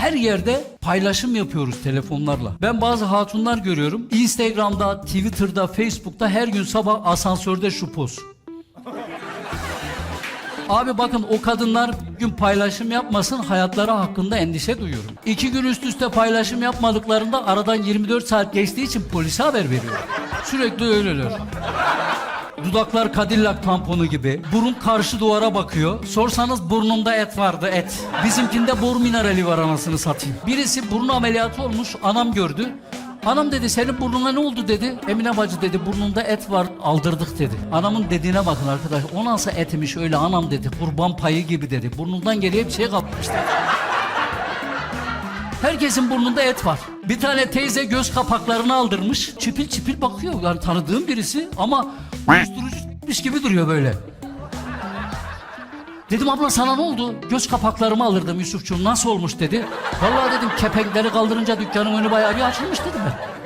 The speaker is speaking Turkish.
her yerde paylaşım yapıyoruz telefonlarla. Ben bazı hatunlar görüyorum. Instagram'da, Twitter'da, Facebook'ta her gün sabah asansörde şu poz. Abi bakın o kadınlar gün paylaşım yapmasın hayatları hakkında endişe duyuyorum. İki gün üst üste paylaşım yapmadıklarında aradan 24 saat geçtiği için polise haber veriyorum. Sürekli öyleler. Dudaklar Cadillac tamponu gibi. Burun karşı duvara bakıyor. Sorsanız burnumda et vardı et. Bizimkinde bor minerali var anasını satayım. Birisi burun ameliyatı olmuş. Anam gördü. Anam dedi senin burnuna ne oldu dedi. Emine bacı dedi burnunda et var aldırdık dedi. Anamın dediğine bakın arkadaş. O nasıl etmiş öyle anam dedi. Kurban payı gibi dedi. Burnundan geriye bir şey kapmış dedi. Herkesin burnunda et var. Bir tane teyze göz kapaklarını aldırmış. Çipil çipil bakıyor. Yani tanıdığım birisi ama uyuşturucu s**miş gibi duruyor böyle. Dedim abla sana ne oldu? Göz kapaklarımı alırdım Yusufçuğum nasıl olmuş dedi. Vallahi dedim kepenkleri kaldırınca dükkanın önü bayağı bir açılmış dedim ben.